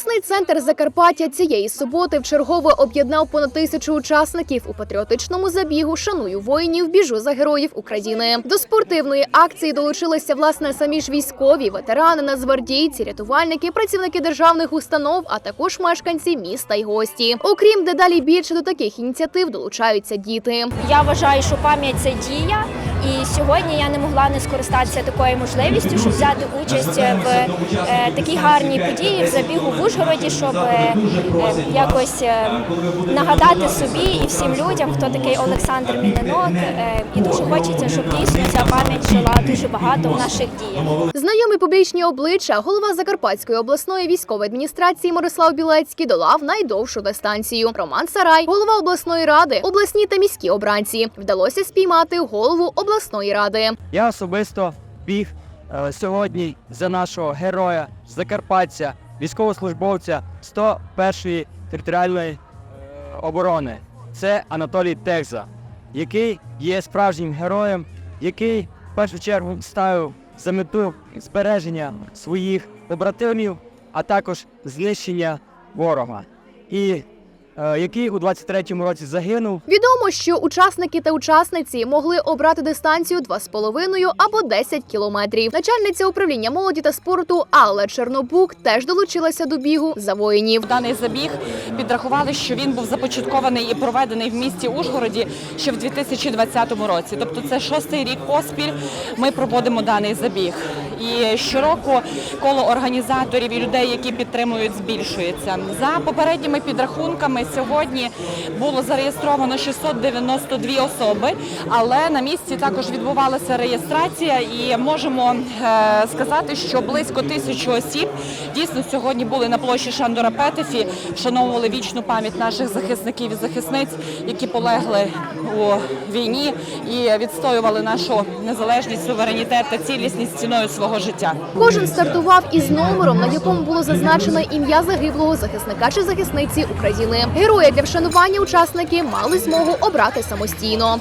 Обласний центр Закарпаття цієї суботи вчергове об'єднав понад тисячу учасників у патріотичному забігу Шаную воїнів, біжу за героїв України. До спортивної акції долучилися власне самі ж військові, ветерани, нацгвардійці, рятувальники, працівники державних установ, а також мешканці міста й гості. Окрім дедалі більше до таких ініціатив долучаються діти. Я вважаю, що пам'ять це дія, і сьогодні я не могла не скористатися такою можливістю, щоб взяти участь в е, такій гарній події в забігу в Ужгороді, щоб е, е, якось нагадати собі і всім людям, хто такий Олександр Міненок. І дуже хочеться, щоб дійсно ця пам'ять жила дуже багато в наших діях. Знайомі публічні обличчя, голова Закарпатської обласної військової адміністрації Мирослав Білецький долав найдовшу дистанцію. Роман Сарай, голова обласної ради, обласні та міські обранці. Вдалося спіймати голову обласної ради. Я особисто біг е, сьогодні за нашого героя, закарпатця, військовослужбовця 101-ї територіальної е, оборони. Це Анатолій Текза, який є справжнім героєм, який в першу чергу ставив за мету збереження своїх побратимів, а також знищення ворога. І який у 23-му році загинув Відомо, що учасники та учасниці могли обрати дистанцію 2,5 або 10 кілометрів. Начальниця управління молоді та спорту Алла Чернобук теж долучилася до бігу за воїнів. Даний забіг підрахували, що він був започаткований і проведений в місті Ужгороді ще в 2020 році. Тобто це шостий рік поспіль. Ми проводимо даний забіг. І щороку коло організаторів і людей, які підтримують, збільшується. За попередніми підрахунками сьогодні було зареєстровано 692 особи, але на місці також відбувалася реєстрація, і можемо е, сказати, що близько тисячі осіб дійсно сьогодні були на площі Шандора Петефі, вшановували вічну пам'ять наших захисників і захисниць, які полегли у війні і відстоювали нашу незалежність, суверенітет та цілісність ціною свого життя. Кожен стартував із номером, на якому було зазначено ім'я загиблого захисника чи захисниці України. Героя для вшанування учасники мали змогу обрати самостійно.